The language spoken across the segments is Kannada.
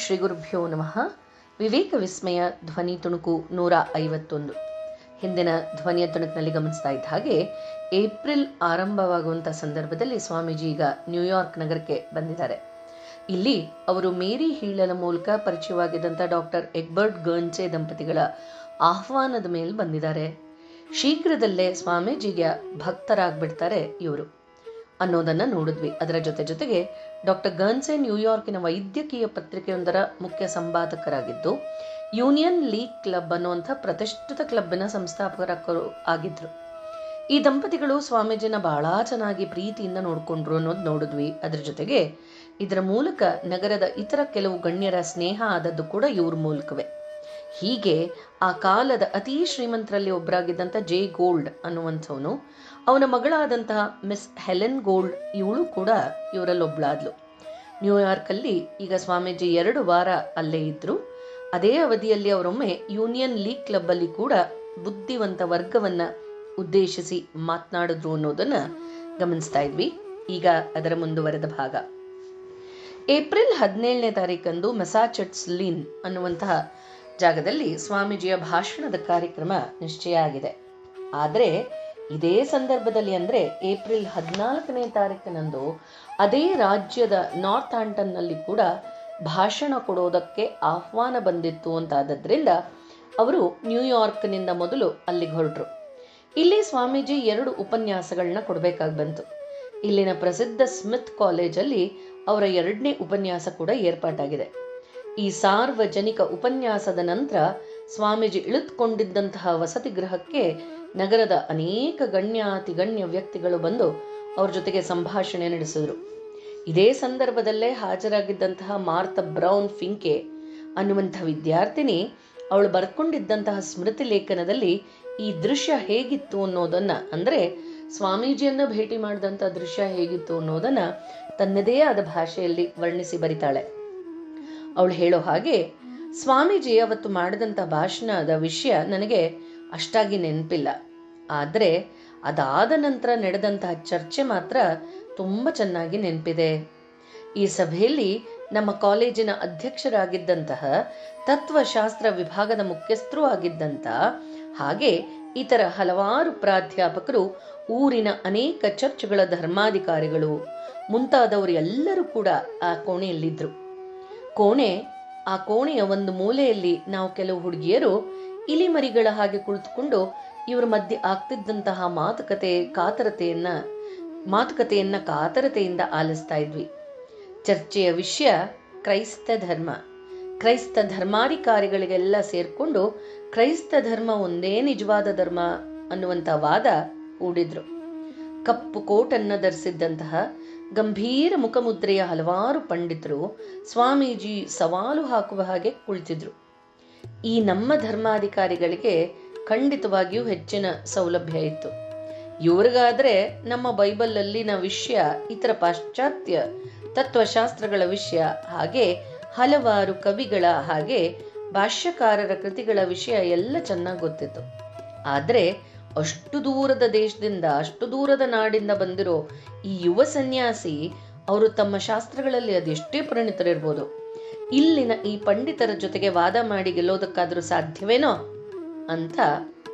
ಶ್ರೀ ಗುರುಭ್ಯೋ ನಮಃ. ವಿವೇಕ ವಿಸ್ಮಯ ಧ್ವನಿ ತುಣುಕು ನೂರ ಐವತ್ತೊಂದು. ಹಿಂದಿನ ಧ್ವನಿಯ ತುಣುಕಿನಲ್ಲಿ ಗಮನಿಸ್ತಾ ಇದ್ದ ಹಾಗೆ, ಏಪ್ರಿಲ್ ಆರಂಭವಾಗುವಂಥ ಸಂದರ್ಭದಲ್ಲಿ ಸ್ವಾಮೀಜಿ ಈಗ ನ್ಯೂಯಾರ್ಕ್ ನಗರಕ್ಕೆ ಬಂದಿದ್ದಾರೆ. ಇಲ್ಲಿ ಅವರು ಮೇರಿ ಹೀಳನ ಮೂಲಕ ಪರಿಚಯವಾಗಿದ್ದಂಥ ಡಾಕ್ಟರ್ ಎಗ್ಬರ್ಟ್ ಗರ್ನ್ಸೆ ದಂಪತಿಗಳ ಆಹ್ವಾನದ ಮೇಲೆ ಬಂದಿದ್ದಾರೆ. ಶೀಘ್ರದಲ್ಲೇ ಸ್ವಾಮೀಜಿಗೆ ಭಕ್ತರಾಗ್ಬಿಡ್ತಾರೆ ಇವರು. ಅನ್ನೋದನ್ನ ನೋಡಿದ್ವಿ. ಅದರ ಜೊತೆ ಜೊತೆಗೆ ಡಾಕ್ಟರ್ ಗನ್ಸೆ ನ್ಯೂಯಾರ್ಕಿನ ವೈದ್ಯಕೀಯ ಪತ್ರಿಕೆಯೊಂದರ ಮುಖ್ಯ ಸಂಪಾದಕರಾಗಿದ್ದು, ಯೂನಿಯನ್ ಲೀಗ್ ಕ್ಲಬ್ ಅನ್ನುವಂಥ ಪ್ರತಿಷ್ಠಿತ ಕ್ಲಬ್ಬಿನ ಸಂಸ್ಥಾಪಕರು ಆಗಿದ್ರು. ಈ ದಂಪತಿಗಳು ಸ್ವಾಮೀಜಿನ ಬಹಳ ಚೆನ್ನಾಗಿ ಪ್ರೀತಿಯಿಂದ ನೋಡಿಕೊಂಡ್ರು ಅನ್ನೋದು ನೋಡಿದ್ವಿ. ಅದರ ಜೊತೆಗೆ ಇದರ ಮೂಲಕ ನಗರದ ಇತರ ಕೆಲವು ಗಣ್ಯರ ಸ್ನೇಹ ಆದದ್ದು ಕೂಡ ಇವ್ರ ಮೂಲಕವೇ. ಹೀಗೆ ಆ ಕಾಲದ ಅತೀ ಶ್ರೀಮಂತರಲ್ಲಿ ಒಬ್ಬರಾಗಿದ್ದಂಥ ಜೆ ಗೋಲ್ಡ್ ಅನ್ನುವಂಥವನು ಅವನ ಮಗಳಾದಂತಹ ಮಿಸ್ ಹೆಲೆನ್ ಗೋಲ್ಡ್ ಇವಳು ಕೂಡ ಇವರಲ್ಲೊಬ್ಳಾದ್ಲು. ನ್ಯೂಯಾರ್ಕಲ್ಲಿ ಈಗ ಸ್ವಾಮೀಜಿ ಎರಡು ವಾರ ಅಲ್ಲೇ ಇದ್ದರು ಅದೇ ಅವಧಿಯಲ್ಲಿ ಅವರೊಮ್ಮೆ ಯೂನಿಯನ್ ಲೀಗ್ ಕ್ಲಬ್ ಅಲ್ಲಿ ಕೂಡ ಬುದ್ಧಿವಂತ ವರ್ಗವನ್ನ ಉದ್ದೇಶಿಸಿ ಮಾತನಾಡಿದ್ರು ಅನ್ನೋದನ್ನ ಗಮನಿಸ್ತಾ ಇದ್ವಿ. ಈಗ ಅದರ ಮುಂದುವರೆದ ಭಾಗ. ಏಪ್ರಿಲ್ ಹದಿನೇಳನೇ ತಾರೀಕಂದು ಮೆಸಾಚೆಟ್ಸ್ ಲೀನ್ ಅನ್ನುವಂತಹ ಜಾಗದಲ್ಲಿ ಸ್ವಾಮೀಜಿಯ ಭಾಷಣದ ಕಾರ್ಯಕ್ರಮ ನಿಶ್ಚಯ ಆಗಿದೆ. ಆದರೆ ಇದೇ ಸಂದರ್ಭದಲ್ಲಿ ಅಂದ್ರೆ ಏಪ್ರಿಲ್ ಹದಿನಾಲ್ಕನೇ ತಾರೀಕಿನಂದು ಅದೇ ರಾಜ್ಯದ ನಾರ್ತ್ ಆಂಟನ್ನಲ್ಲಿ ಕೂಡ ಭಾಷಣ ಕೊಡೋದಕ್ಕೆ ಆಹ್ವಾನ ಬಂದಿತ್ತು ಅಂತಾದದ್ರಿಂದ ಅವರು ನ್ಯೂಯಾರ್ಕ್ನಿಂದ ಮೊದಲು ಅಲ್ಲಿಗೆ ಹೊರಟರು. ಇಲ್ಲಿ ಸ್ವಾಮೀಜಿ ಎರಡು ಉಪನ್ಯಾಸಗಳನ್ನ ಕೊಡಬೇಕಾಗಿ ಬಂತು. ಇಲ್ಲಿನ ಪ್ರಸಿದ್ಧ ಸ್ಮಿತ್ ಕಾಲೇಜಲ್ಲಿ ಅವರ ಎರಡನೇ ಉಪನ್ಯಾಸ ಕೂಡ ಏರ್ಪಾಟಾಗಿದೆ. ಈ ಸಾರ್ವಜನಿಕ ಉಪನ್ಯಾಸದ ನಂತರ ಸ್ವಾಮೀಜಿ ಇಳಿದುಕೊಂಡಿದ್ದಂತಹ ವಸತಿ ಗೃಹಕ್ಕೆ ನಗರದ ಅನೇಕ ಗಣ್ಯಾತಿ ಗಣ್ಯ ವ್ಯಕ್ತಿಗಳು ಬಂದು ಅವ್ರ ಜೊತೆಗೆ ಸಂಭಾಷಣೆ ನಡೆಸಿದ್ರು. ಇದೇ ಸಂದರ್ಭದಲ್ಲೇ ಹಾಜರಾಗಿದ್ದಂತಹ ಮಾರ್ತ ಬ್ರೌನ್ ಫಿಂಕೆ ಅನ್ನುವಂಥ ವಿದ್ಯಾರ್ಥಿನಿ, ಅವಳು ಬರ್ಕೊಂಡಿದ್ದಂತಹ ಸ್ಮೃತಿ ಲೇಖನದಲ್ಲಿ ಈ ದೃಶ್ಯ ಹೇಗಿತ್ತು ಅನ್ನೋದನ್ನ, ಅಂದ್ರೆ ಸ್ವಾಮೀಜಿಯನ್ನ ಭೇಟಿ ಮಾಡಿದಂಥ ದೃಶ್ಯ ಹೇಗಿತ್ತು ಅನ್ನೋದನ್ನ ತನ್ನದೇ ಆದ ಭಾಷೆಯಲ್ಲಿ ವರ್ಣಿಸಿ ಬರಿತಾಳೆ. ಅವಳು ಹೇಳೋ ಹಾಗೆ, ಸ್ವಾಮೀಜಿ ಅವತ್ತು ಮಾಡಿದಂಥ ಭಾಷಣದ ವಿಷಯ ನನಗೆ ಅಷ್ಟಾಗಿ ನೆನಪಿಲ್ಲ. ಆದರೆ ಅದಾದ ನಂತರ ನಡೆದಂತಹ ಚರ್ಚೆ ಮಾತ್ರ ತುಂಬ ಚೆನ್ನಾಗಿ ನೆನಪಿದೆ. ಈ ಸಭೆಯಲ್ಲಿ ನಮ್ಮ ಕಾಲೇಜಿನ ಅಧ್ಯಕ್ಷರಾಗಿದ್ದಂತಹ ತತ್ವಶಾಸ್ತ್ರ ವಿಭಾಗದ ಮುಖ್ಯಸ್ಥರೂ ಆಗಿದ್ದಂತ ಹಾಗೆ ಇತರ ಹಲವಾರು ಪ್ರಾಧ್ಯಾಪಕರು ಊರಿನ ಅನೇಕ ಚರ್ಚ್ಗಳ ಧರ್ಮಾಧಿಕಾರಿಗಳು, ಮುಂತಾದವರು ಎಲ್ಲರೂ ಕೂಡ ಆ ಕೋಣೆಯಲ್ಲಿದ್ದರು ಕೋಣೆ, ಆ ಕೋಣೆಯ ಒಂದು ಮೂಲೆಯಲ್ಲಿ ನಾವು ಕೆಲವು ಹುಡುಗಿಯರು ಇಲಿಮರಿಗಳ ಹಾಗೆ ಕುಳಿತುಕೊಂಡು ಇವರ ಮಧ್ಯೆ ಆಗ್ತಿದ್ದಂತಹ ಮಾತುಕತೆ ಕಾತರತೆಯನ್ನ, ಮಾತುಕತೆಯನ್ನ ಕಾತರತೆಯಿಂದ ಆಲಿಸ್ತಾ ಇದ್ವಿ. ಚರ್ಚೆಯ ವಿಷಯ ಕ್ರೈಸ್ತ ಧರ್ಮ. ಕ್ರೈಸ್ತ ಧರ್ಮಾಧಿಕಾರಿಗಳಿಗೆಲ್ಲ ಸೇರ್ಕೊಂಡು ಕ್ರೈಸ್ತ ಧರ್ಮ ಒಂದೇ ನಿಜವಾದ ಧರ್ಮ ಅನ್ನುವಂಥ ವಾದ ಹೂಡಿದ್ರು. ಕಪ್ಪು ಕೋಟನ್ನು ಧರಿಸಿದ್ದಂತಹ ಗಂಭೀರ ಮುಖಮುದ್ರೆಯ ಹಲವಾರು ಪಂಡಿತರು ಸ್ವಾಮೀಜಿ ಸವಾಲು ಹಾಕುವ ಹಾಗೆ ಕುಳಿತಿದ್ರು. ಈ ನಮ್ಮ ಧರ್ಮಾಧಿಕಾರಿಗಳಿಗೆ ಖಂಡಿತವಾಗಿಯೂ ಹೆಚ್ಚಿನ ಸೌಲಭ್ಯ ಇತ್ತು. ಇವ್ರಿಗಾದ್ರೆ ನಮ್ಮ ಬೈಬಲಲ್ಲಿನ ವಿಷಯ, ಇತರ ಪಾಶ್ಚಾತ್ಯ ತತ್ವಶಾಸ್ತ್ರಗಳ ವಿಷಯ, ಹಾಗೆ ಹಲವಾರು ಕವಿಗಳ ಹಾಗೆ ಭಾಷ್ಯಕಾರರ ಕೃತಿಗಳ ವಿಷಯ ಎಲ್ಲ ಚೆನ್ನಾಗಿ ಗೊತ್ತಿತ್ತು. ಆದರೆ ಅಷ್ಟು ದೂರದ ದೇಶದಿಂದ, ಅಷ್ಟು ದೂರದ ನಾಡಿಂದ ಬಂದಿರೋ ಈ ಯುವ ಸನ್ಯಾಸಿ, ಅವರು ತಮ್ಮ ಶಾಸ್ತ್ರಗಳಲ್ಲಿ ಅದೆಷ್ಟೇ ಪರಿಣಿತರಿರ್ಬೋದು. ಇಲ್ಲಿನ ಈ ಪಂಡಿತರ ಜೊತೆಗೆ ವಾದ ಮಾಡಿ ಗೆಲ್ಲೋದಕ್ಕಾದ್ರೂ ಸಾಧ್ಯವೇನೋ ಅಂತ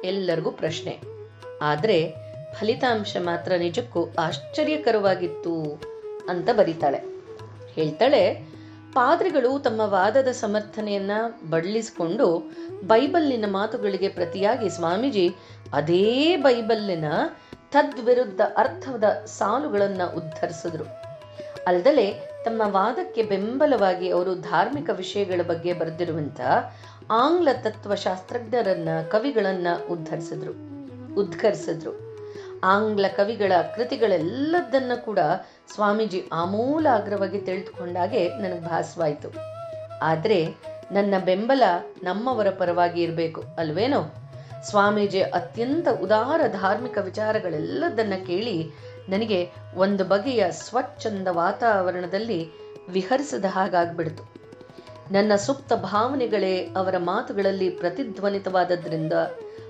ಎಲ್ಲರಿಗೂ ಪ್ರಶ್ನೆ. ಆದರೆ ಫಲಿತಾಂಶ ಮಾತ್ರ ನಿಜಕ್ಕೂ ಆಶ್ಚರ್ಯಕರವಾಗಿತ್ತು ಅಂತ ಬರೀತಾಳೆ. ಹೇಳ್ತಾಳೆ, ಪಾದ್ರಿಗಳು ತಮ್ಮ ವಾದದ ಸಮರ್ಥನೆಯನ್ನ ಬಳ್ಳಿಸಿಕೊಂಡು ಬೈಬಲ್ಲಿನ ಮಾತುಗಳಿಗೆ ಪ್ರತಿಯಾಗಿ ಸ್ವಾಮೀಜಿ ಅದೇ ಬೈಬಲ್ಲಿನ ತದ್ವಿರುದ್ಧ ಅರ್ಥದ ಸಾಲುಗಳನ್ನ ಉದ್ಧರಿಸಿದ್ರು. ಅಲ್ಲದೆ ತಮ್ಮ ವಾದಕ್ಕೆ ಬೆಂಬಲವಾಗಿ ಅವರು ಧಾರ್ಮಿಕ ವಿಷಯಗಳ ಬಗ್ಗೆ ಬರೆದಿರುವಂತ ಆಂಗ್ಲ ತತ್ವಶಾಸ್ತ್ರಜ್ಞರನ್ನ ಕವಿಗಳನ್ನ ಉದ್ಧರಿಸಿದ್ರು, ಉದ್ಘರಿಸಿದ್ರು. ಆಂಗ್ಲ ಕವಿಗಳ ಕೃತಿಗಳೆಲ್ಲದನ್ನ ಕೂಡ ಸ್ವಾಮೀಜಿ ಆಮೂಲಾಗ್ರವಾಗಿ ತಿಳಿದುಕೊಂಡಾಗೆ ನನಗೆ ಭಾಸವಾಯಿತು. ಆದರೆ ನನ್ನ ಬೆಂಬಲ ನಮ್ಮವರ ಪರವಾಗಿ ಇರಬೇಕು ಅಲ್ವೇನೋ? ಸ್ವಾಮೀಜಿ ಅತ್ಯಂತ ಉದಾರ ಧಾರ್ಮಿಕ ವಿಚಾರಗಳೆಲ್ಲದನ್ನ ಕೇಳಿ ನನಗೆ ಒಂದು ಬಗೆಯ ಸ್ವಚ್ಛಂದ ವಾತಾವರಣದಲ್ಲಿ ವಿಹರಿಸಿದ ಹಾಗಾಗ್ಬಿಡ್ತು. ನನ್ನ ಸುಪ್ತ ಭಾವನೆಗಳೇ ಅವರ ಮಾತುಗಳಲ್ಲಿ ಪ್ರತಿಧ್ವನಿತವಾದದ್ರಿಂದ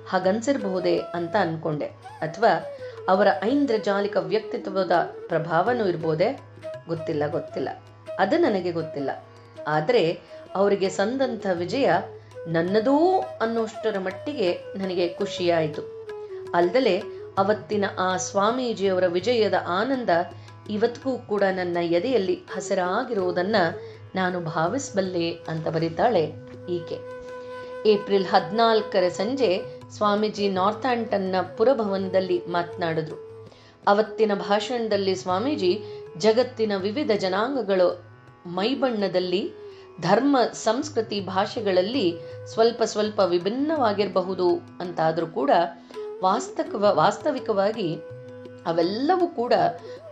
ಹಾಗನ್ಸಿರಬಹುದೇ ಅಂತ ಅನ್ಕೊಂಡೆ. ಅಥವಾ ಅವರ ಐಂದ್ರಜಾಲಿಕ ವ್ಯಕ್ತಿತ್ವದ ಪ್ರಭಾವನೂ ಇರ್ಬೋದೇ? ಗೊತ್ತಿಲ್ಲ ಗೊತ್ತಿಲ್ಲ. ಅದು ನನಗೆ ಗೊತ್ತಿಲ್ಲ. ಆದರೆ ಅವರಿಗೆ ಸಂದಂಥ ವಿಜಯ ನನ್ನದೂ ಅನ್ನೋಷ್ಟರ ಮಟ್ಟಿಗೆ ನನಗೆ ಖುಷಿಯಾಯಿತು. ಅಲ್ದಲೆ ಅವತ್ತಿನ ಆ ಸ್ವಾಮೀಜಿಯವರ ವಿಜಯದ ಆನಂದ ಇವತ್ತಿಗೂ ಕೂಡ ನನ್ನ ಎದೆಯಲ್ಲಿ ಹಸಿರಾಗಿರುವುದನ್ನ ನಾನು ಭಾವಿಸಬಲ್ಲೆ ಅಂತ ಬರೀತಾಳೆ ಈಕೆ. ಏಪ್ರಿಲ್ ಹದಿನಾಲ್ಕರ ಸಂಜೆ ಸ್ವಾಮೀಜಿ ನಾರ್ತ್ ಆಂಟನ್ನ ಪುರಭವನದಲ್ಲಿ ಮಾತನಾಡಿದ್ರು. ಅವತ್ತಿನ ಭಾಷಣದಲ್ಲಿ ಸ್ವಾಮೀಜಿ, ಜಗತ್ತಿನ ವಿವಿಧ ಜನಾಂಗಗಳು ಮೈಬಣ್ಣದಲ್ಲಿ ಧರ್ಮ, ಸಂಸ್ಕೃತಿ ಭಾಷೆಗಳಲ್ಲಿ ಸ್ವಲ್ಪ ಸ್ವಲ್ಪ ವಿಭಿನ್ನವಾಗಿರಬಹುದು ಅಂತಾದರೂ ಕೂಡ ವಾಸ್ತವ ವಾಸ್ತವಿಕವಾಗಿ ಅವೆಲ್ಲವೂ ಕೂಡ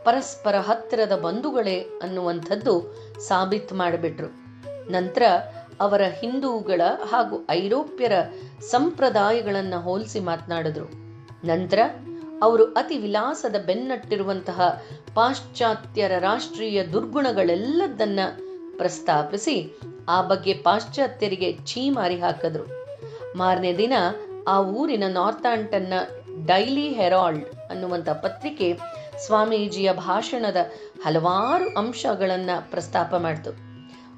ಪರಸ್ಪರ ಹತ್ತಿರದ ಬಂಧುಗಳೇ ಅನ್ನುವಂಥದ್ದು ಸಾಬೀತು ಮಾಡಿಬಿಟ್ರು. ನಂತರ ಅವರ ಹಿಂದೂಗಳ ಹಾಗೂ ಐರೋಪ್ಯರ ಸಂಪ್ರದಾಯಗಳನ್ನು ಹೋಲಿಸಿ ಮಾತನಾಡಿದ್ರು. ನಂತರ ಅವರು ಅತಿ ವಿಲಾಸದ ಬೆನ್ನಟ್ಟಿರುವಂತಹ ಪಾಶ್ಚಾತ್ಯರ ರಾಷ್ಟ್ರೀಯ ದುರ್ಗುಣಗಳೆಲ್ಲದನ್ನ ಪ್ರಸ್ತಾಪಿಸಿ ಆ ಬಗ್ಗೆ ಪಾಶ್ಚಾತ್ಯರಿಗೆ ಛೀಮಾರಿ ಹಾಕಿದ್ರು. ಮಾರನೇ ದಿನ ಆ ಊರಿನ ನಾರ್ತ್ ಆಂಟನ್ನ ಡೈಲಿ ಹೆರಾಲ್ಡ್ ಅನ್ನುವಂಥ ಪತ್ರಿಕೆ ಸ್ವಾಮೀಜಿಯ ಭಾಷಣದ ಹಲವಾರು ಅಂಶಗಳನ್ನು ಪ್ರಸ್ತಾಪ ಮಾಡಿತು.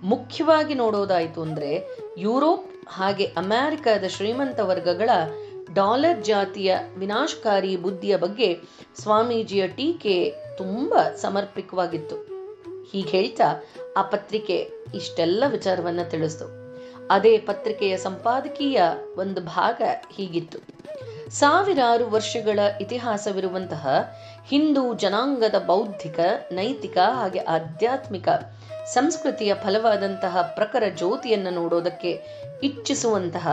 ಮುಖ್ಯವಾಗಿ ನೋಡೋದಾಯಿತು ಅಂದ್ರೆ ಯುರೋಪ್ ಹಾಗೆ ಅಮೆರಿಕದ ಶ್ರೀಮಂತ ವರ್ಗಗಳ ಡಾಲರ್ ಜಾತಿಯ ವಿನಾಶಕಾರಿ ಬುದ್ಧಿಯ ಬಗ್ಗೆ ಸ್ವಾಮೀಜಿಯ ಟೀಕೆ ತುಂಬ ಸಮರ್ಪಕವಾಗಿತ್ತು. ಹೀಗೆ ಹೇಳ್ತಾ ಆ ಪತ್ರಿಕೆ ಇಷ್ಟೆಲ್ಲ ವಿಚಾರವನ್ನ ತಿಳಿಸ್ತು. ಅದೇ ಪತ್ರಿಕೆಯ ಸಂಪಾದಕೀಯ ಒಂದು ಭಾಗ ಹೀಗಿತ್ತು. ಸಾವಿರಾರು ವರ್ಷಗಳ ಇತಿಹಾಸವಿರುವಂತಹ ಹಿಂದೂ ಜನಾಂಗದ ಬೌದ್ಧಿಕ, ನೈತಿಕ ಹಾಗೆ ಆಧ್ಯಾತ್ಮಿಕ ಸಂಸ್ಕೃತಿಯ ಫಲವಾದಂತಹ ಪ್ರಖರ ಜ್ಯೋತಿಯನ್ನು ನೋಡೋದಕ್ಕೆ ಇಚ್ಛಿಸುವಂತಹ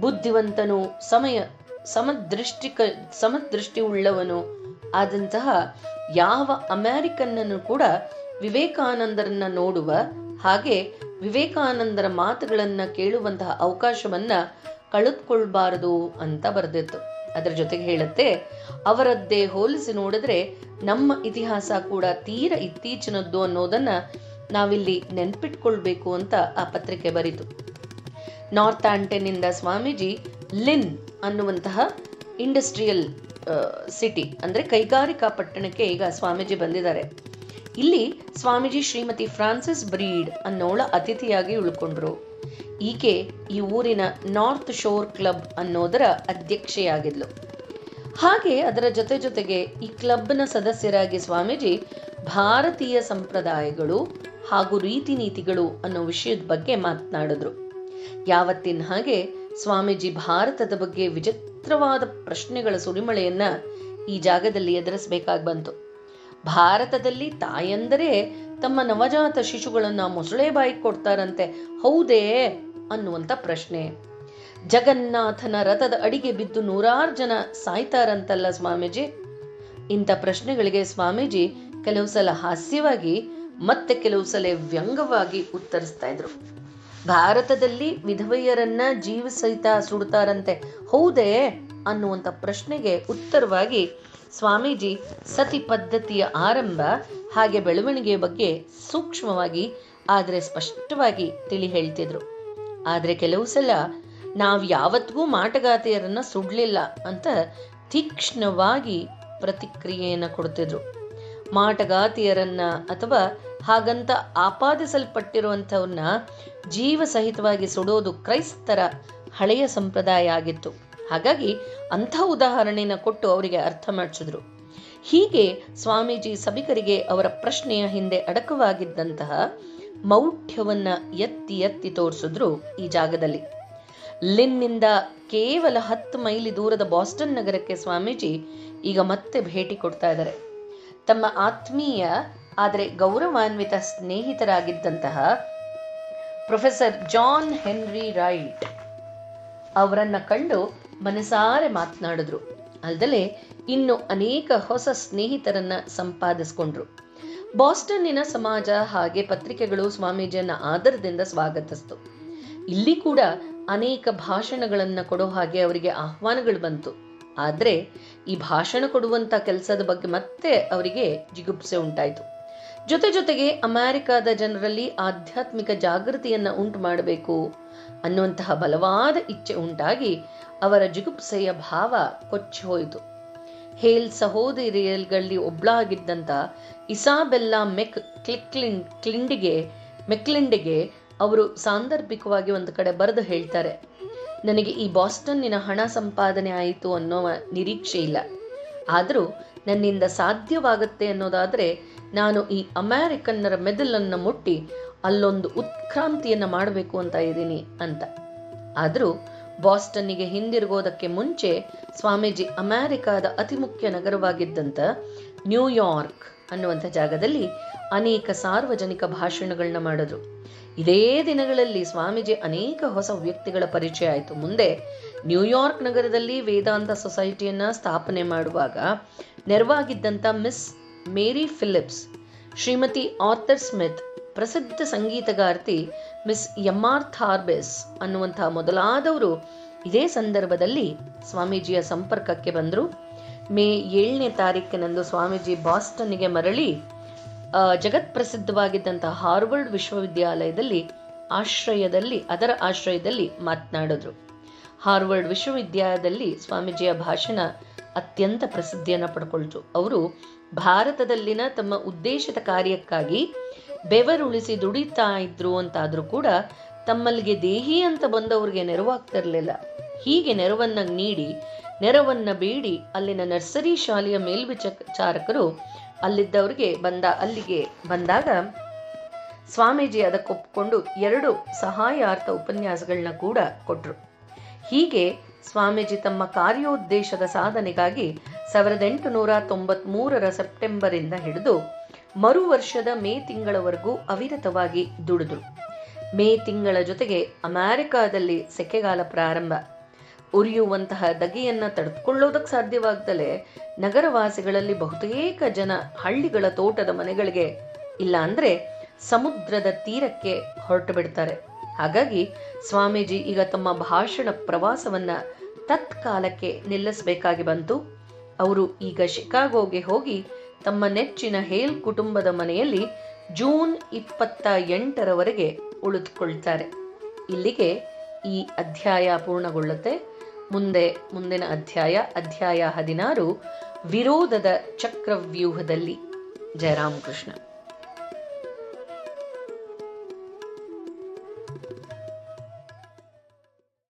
ಬುದ್ಧಿವಂತನು, ಸಮಯ, ಸಮದೃಷ್ಟಿಕ ಸಮದೃಷ್ಟಿ ಉಳ್ಳವನು ಆದಂತಹ ಯಾವ ಅಮೆರಿಕನ್ನನ್ನು ಕೂಡ ವಿವೇಕಾನಂದರನ್ನ ನೋಡುವ ಹಾಗೆ ವಿವೇಕಾನಂದರ ಮಾತುಗಳನ್ನು ಕೇಳುವಂತಹ ಅವಕಾಶವನ್ನ ಕಳೆದುಕೊಳ್ಬಾರದು ಅಂತ ಬರೆದಿತ್ತು. ಅದರ ಜೊತೆಗೆ ಹೇಳುತ್ತೆ, ಅವರದ್ದೇ ಹೋಲಿಸಿ ನೋಡಿದ್ರೆ ನಮ್ಮ ಇತಿಹಾಸ ಕೂಡ ತೀರ ಇತ್ತೀಚಿನದ್ದು ಅನ್ನೋದನ್ನ ನಾವಿಲ್ಲಿ ನೆನ್ಪಿಟ್ಕೊಳ್ಬೇಕು ಅಂತ ಆ ಪತ್ರಿಕೆ ಬರೀತು. ನಾರ್ತ್ ಆಂಟೆನ್ನಿಂದ ಸ್ವಾಮೀಜಿ ಲಿನ್ ಅನ್ನುವಂತಹ ಇಂಡಸ್ಟ್ರಿಯಲ್ ಸಿಟಿ, ಅಂದ್ರೆ ಕೈಗಾರಿಕಾ ಪಟ್ಟಣಕ್ಕೆ ಈಗ ಸ್ವಾಮೀಜಿ ಬಂದಿದ್ದಾರೆ. ಇಲ್ಲಿ ಸ್ವಾಮೀಜಿ ಶ್ರೀಮತಿ ಫ್ರಾನ್ಸಿಸ್ ಬ್ರೀಡ್ ಅನ್ನೋಳ ಅತಿಥಿಯಾಗಿ ಉಳ್ಕೊಂಡ್ರು. ಈಕೆ ಈ ಊರಿನ ನಾರ್ತ್ ಶೋರ್ ಕ್ಲಬ್ ಅನ್ನೋದರ ಅಧ್ಯಕ್ಷೆಯಾಗಿದ್ಲು. ಹಾಗೆ ಅದರ ಜೊತೆ ಜೊತೆಗೆ ಈ ಕ್ಲಬ್ನ ಸದಸ್ಯರಾಗಿ ಸ್ವಾಮೀಜಿ ಭಾರತೀಯ ಸಂಪ್ರದಾಯಗಳು ಹಾಗೂ ರೀತಿ ನೀತಿಗಳು ಅನ್ನೋ ವಿಷಯದ ಬಗ್ಗೆ ಮಾತನಾಡಿದ್ರು. ಯಾವತ್ತಿನ ಹಾಗೆ ಸ್ವಾಮೀಜಿ ಭಾರತದ ಬಗ್ಗೆ ವಿಚಿತ್ರವಾದ ಪ್ರಶ್ನೆಗಳ ಸುರಿಮಳೆಯನ್ನ ಈ ಜಾಗದಲ್ಲಿ ಎದುರಿಸಬೇಕಾಗಿ ಬಂತು. ಭಾರತದಲ್ಲಿ ತಾಯಂದರೆ ತಮ್ಮ ನವಜಾತ ಶಿಶುಗಳನ್ನು ಮೊಸಳೆ ಬಾಯಿ ಕೊಡ್ತಾರಂತೆ. ಹೌದೇ? ಅನ್ನುವಂಥ ಪ್ರಶ್ನೆ. ಜಗನ್ನಾಥನ ರಥದ ಅಡಿಗೆ ಬಿದ್ದು ನೂರಾರು ಜನ ಸಾಯ್ತಾರಂತಲ್ಲ ಸ್ವಾಮೀಜಿ? ಇಂಥ ಪ್ರಶ್ನೆಗಳಿಗೆ ಸ್ವಾಮೀಜಿ ಕೆಲವು ಸಲ ಹಾಸ್ಯವಾಗಿ, ಮತ್ತೆ ಕೆಲವು ಸಲ ವ್ಯಂಗವಾಗಿ ಉತ್ತರಿಸ್ತಾ ಇದ್ರು. ಭಾರತದಲ್ಲಿ ವಿಧವೆಯರನ್ನ ಜೀವ ಸಹಿತ ಸುಡ್ತಾರಂತೆ. ಹೌದೇ? ಅನ್ನುವಂಥ ಪ್ರಶ್ನೆಗೆ ಉತ್ತರವಾಗಿ ಸ್ವಾಮೀಜಿ ಸತಿ ಪದ್ಧತಿಯ ಆರಂಭ ಹಾಗೆ ಬೆಳವಣಿಗೆಯ ಬಗ್ಗೆ ಸೂಕ್ಷ್ಮವಾಗಿ, ಆದರೆ ಸ್ಪಷ್ಟವಾಗಿ ತಿಳಿ ಹೇಳ್ತಿದ್ರು. ಆದರೆ ಕೆಲವು ಸಲ ನಾವು ಯಾವತ್ತಿಗೂ ಮಾಟಗಾತಿಯರನ್ನ ಸುಡ್ಲಿಲ್ಲ ಅಂತ ತೀಕ್ಷ್ಣವಾಗಿ ಪ್ರತಿಕ್ರಿಯೆಯನ್ನು ಕೊಡ್ತಿದ್ರು. ಮಾಟಗಾತಿಯರನ್ನ ಅಥವಾ ಹಾಗಂತ ಆಪಾದಿಸಲ್ಪಟ್ಟಿರುವಂಥವನ್ನ ಜೀವ ಸಹಿತವಾಗಿ ಸುಡೋದು ಕ್ರೈಸ್ತರ ಹಳೆಯ ಸಂಪ್ರದಾಯ ಆಗಿತ್ತು. ಹಾಗಾಗಿ ಅಂಥ ಉದಾಹರಣೆನ ಕೊಟ್ಟು ಅವರಿಗೆ ಅರ್ಥ ಮಾಡಿಸಿದ್ರು. ಹೀಗೆ ಸ್ವಾಮೀಜಿ ಸಭಿಕರಿಗೆ ಅವರ ಪ್ರಶ್ನೆಯ ಹಿಂದೆ ಅಡಕವಾಗಿದ್ದಂತಹ ಮೌಢ್ಯವನ್ನ ಎತ್ತಿ ಎತ್ತಿ ತೋರಿಸಿದ್ರು ಈ ಜಾಗದಲ್ಲಿ. ಲಿನ್ನಿಂದ ಕೇವಲ ಹತ್ತು ಮೈಲಿ ದೂರದ ಬಾಸ್ಟನ್ ನಗರಕ್ಕೆ ಸ್ವಾಮೀಜಿ ಈಗ ಮತ್ತೆ ಭೇಟಿ ಕೊಡ್ತಾ ಇದ್ದಾರೆ. ತಮ್ಮ ಆತ್ಮೀಯ, ಆದರೆ ಗೌರವಾನ್ವಿತ ಸ್ನೇಹಿತರಾಗಿದ್ದಂತಹ ಪ್ರೊಫೆಸರ್ ಜಾನ್ ಹೆನ್ರಿ ರೈಟ್ ಅವರನ್ನ ಕಂಡು ಮನಸಾರೆ ಮಾತನಾಡಿದ್ರು. ಅಲ್ಲದೆ ಇನ್ನು ಅನೇಕ ಹೊಸ ಸ್ನೇಹಿತರನ್ನ ಸಂಪಾದಿಸ್ಕೊಂಡ್ರು. ಬಾಸ್ಟನ್ನಿನ ಸಮಾಜ ಹಾಗೆ ಪತ್ರಿಕೆಗಳು ಸ್ವಾಮೀಜಿಯನ್ನ ಆದರದಿಂದ ಸ್ವಾಗತಿಸ್ತು. ಇಲ್ಲಿ ಕೂಡ ಅನೇಕ ಭಾಷಣಗಳನ್ನ ಕೊಡೋ ಹಾಗೆ ಅವರಿಗೆ ಆಹ್ವಾನಗಳು ಬಂತು. ಆದ್ರೆ ಈ ಭಾಷಣ ಕೊಡುವಂತ ಕೆಲಸದ ಬಗ್ಗೆ ಮತ್ತೆ ಅವರಿಗೆ ಜಿಗುಪ್ಸೆ ಉಂಟಾಯಿತು. ಜೊತೆ ಜೊತೆಗೆ ಅಮೆರಿಕಾದ ಜನರಲ್ಲಿ ಆಧ್ಯಾತ್ಮಿಕ ಜಾಗೃತಿಯನ್ನ ಉಂಟು ಮಾಡಬೇಕು ಅನ್ನುವಂತಹ ಬಲವಾದ ಇಚ್ಛೆ ಉಂಟಾಗಿ ಅವರ ಜಿಗುಪ್ಸೆಯ ಭಾವ ಕೊಚ್ಚಿ ಹೋಯಿತು. ಹೇಲ್ ಸಹೋದರಿಯಲ್ಗಳಲ್ಲಿ ಒಬ್ಳಾಗಿದ್ದಂತ ಇಸಾಬೆಲ್ಲಾ ಮೆಕ್ ಕ್ಲಿಕ್ಲಿನ್ ಕ್ಲಿಂಡಿಗೆ, ಮೆಕ್ಲಿಂಡಿಗೆ ಅವರು ಸಾಂದರ್ಭಿಕವಾಗಿ ಒಂದು ಕಡೆ ಬರೆದು ಹೇಳ್ತಾರೆ, ನನಗೆ ಈ ಬಾಸ್ಟನ್ನಿನ ಹಣ ಸಂಪಾದನೆ ಆಯಿತು ಅನ್ನೋ ನಿರೀಕ್ಷೆ ಇಲ್ಲ. ಆದರೂ ನನ್ನಿಂದ ಸಾಧ್ಯವಾಗುತ್ತೆ ಅನ್ನೋದಾದರೆ ನಾನು ಈ ಅಮೆರಿಕನ್ನರ ಮೆದುಲನ್ನು ಮುಟ್ಟಿ ಅಲ್ಲೊಂದು ಉತ್ಕ್ರಾಂತಿಯನ್ನ ಮಾಡಬೇಕು ಅಂತ ಇದ್ದೀನಿ ಅಂತ. ಆದರೂ ಬಾಸ್ಟನ್ನಿಗೆ ಹಿಂದಿರುಗೋದಕ್ಕೆ ಮುಂಚೆ ಸ್ವಾಮೀಜಿ ಅಮೆರಿಕಾದ ಅತಿ ಮುಖ್ಯ ನಗರವಾಗಿದ್ದಂಥ ನ್ಯೂಯಾರ್ಕ್ ಅನ್ನುವಂಥ ಜಾಗದಲ್ಲಿ ಅನೇಕ ಸಾರ್ವಜನಿಕ ಭಾಷಣಗಳನ್ನ ಮಾಡಿದ್ರು. ಇದೇ ದಿನಗಳಲ್ಲಿ ಸ್ವಾಮೀಜಿ ಅನೇಕ ಹೊಸ ವ್ಯಕ್ತಿಗಳ ಪರಿಚಯ ಆಯಿತು. ಮುಂದೆ ನ್ಯೂಯಾರ್ಕ್ ನಗರದಲ್ಲಿ ವೇದಾಂತ ಸೊಸೈಟಿಯನ್ನ ಸ್ಥಾಪನೆ ಮಾಡುವಾಗ ನೆರವಾಗಿದ್ದಂಥ Miss Mary Phillips, Shrimati Arthur Smith ಪ್ರಸಿದ್ಧ ಸಂಗೀತಗಾರ್ತಿ ಮಿಸ್ ಎಂ ಆರ್ ಥಾರ್ಬೆಸ್ ಅನ್ನುವಂಥ ಮೊದಲಾದವರು ಇದೇ ಸಂದರ್ಭದಲ್ಲಿ ಸ್ವಾಮೀಜಿಯ ಸಂಪರ್ಕಕ್ಕೆ ಬಂದರು. ಮೇ ಏಳನೇ ತಾರೀಕಿನಂದು ಸ್ವಾಮೀಜಿ ಬಾಸ್ಟನ್ನಿಗೆ ಮರಳಿ ಜಗತ್ ಪ್ರಸಿದ್ಧವಾಗಿದ್ದಂಥ ಹಾರ್ವರ್ಡ್ ವಿಶ್ವವಿದ್ಯಾಲಯದಲ್ಲಿ ಆಶ್ರಯದಲ್ಲಿ, ಅದರ ಆಶ್ರಯದಲ್ಲಿ ಮಾತನಾಡಿದ್ರು. ಹಾರ್ವರ್ಡ್ ವಿಶ್ವವಿದ್ಯಾಲಯದಲ್ಲಿ ಸ್ವಾಮೀಜಿಯ ಭಾಷಣ ಅತ್ಯಂತ ಪ್ರಸಿದ್ಧಿಯನ್ನು ಪಡ್ಕೊಳ್ತು. ಅವರು ಭಾರತದಲ್ಲಿನ ತಮ್ಮ ಉದ್ದೇಶಿತ ಕಾರ್ಯಕ್ಕಾಗಿ ಬೆವರುಳಿಸಿ ದುಡಿತಾ ಇದ್ರು ಅಂತಾದ್ರೂ ಕೂಡ ತಮ್ಮಲ್ಲಿಗೆ ದೇಹಿ ಅಂತ ಬಂದವರಿಗೆ ನೆರವಾಗ್ತಿರ್ಲಿಲ್ಲ. ಹೀಗೆ ನೆರವನ್ನ ನೀಡಿ, ನೆರವನ್ನ ಬೇಡಿ ಅಲ್ಲಿನ ನರ್ಸರಿ ಶಾಲೆಯ ಮೇಲ್ವಿಚಾರಕರು ಅಲ್ಲಿದ್ದವರಿಗೆ ಬಂದ, ಅಲ್ಲಿಗೆ ಬಂದಾಗ ಸ್ವಾಮೀಜಿ ಅದಕ್ಕೊಪ್ಪಿಕೊಂಡು ಎರಡು ಸಹಾಯಾರ್ಥ ಉಪನ್ಯಾಸಗಳನ್ನ ಕೂಡ ಕೊಟ್ರು. ಹೀಗೆ ಸ್ವಾಮೀಜಿ ತಮ್ಮ ಕಾರ್ಯೋದ್ದೇಶದ ಸಾಧನೆಗಾಗಿ ಸಾವಿರದ ಎಂಟುನೂರ ತೊಂಬತ್ಮೂರರ ಸೆಪ್ಟೆಂಬರಿಂದ ಹಿಡಿದು ಮರು ವರ್ಷದ ಮೇ ತಿಂಗಳವರೆಗೂ ಅವಿರತವಾಗಿ ದುಡಿದ್ರು. ಮೇ ತಿಂಗಳ ಜೊತೆಗೆ ಅಮೆರಿಕಾದಲ್ಲಿ ಸೆಕೆಗಾಲ ಪ್ರಾರಂಭ. ಉರಿಯುವಂತಹ ದಗೆಯನ್ನ ತಡೆದುಕೊಳ್ಳೋದಕ್ಕೆ ಸಾಧ್ಯವಾಗ್ದಲೆ ನಗರವಾಸಿಗಳಲ್ಲಿ ಬಹುತೇಕ ಜನ ಹಳ್ಳಿಗಳ ತೋಟದ ಮನೆಗಳಿಗೆ, ಇಲ್ಲ ಅಂದ್ರೆ ಸಮುದ್ರದ ತೀರಕ್ಕೆ ಹೊರಟು ಬಿಡ್ತಾರೆ. ಹಾಗಾಗಿ ಸ್ವಾಮೀಜಿ ಈಗ ತಮ್ಮ ಭಾಷಣ ಪ್ರವಾಸವನ್ನ ತತ್ಕಾಲಕ್ಕೆ ನಿಲ್ಲಿಸಬೇಕಾಗಿ ಬಂತು. ಅವರು ಈಗ ಶಿಕಾಗೋಗೆ ಹೋಗಿ ತಮ್ಮ ನೆಚ್ಚಿನ ಹೇಲ್ ಕುಟುಂಬದ ಮನೆಯಲ್ಲಿ ಜೂನ್ ಇಪ್ಪತ್ತ ಎಂಟರವರೆಗೆ ಉಳಿದುಕೊಳ್ತಾರೆ. ಇಲ್ಲಿಗೆ ಈ ಅಧ್ಯಾಯ ಪೂರ್ಣಗೊಳ್ಳುತ್ತೆ. ಮುಂದೆ, ಮುಂದಿನ ಅಧ್ಯಾಯ ಅಧ್ಯಾಯ ಹದಿನಾರು, ವಿರೋಧದ ಚಕ್ರವ್ಯೂಹದಲ್ಲಿ. ಜಯರಾಮಕೃಷ್ಣ.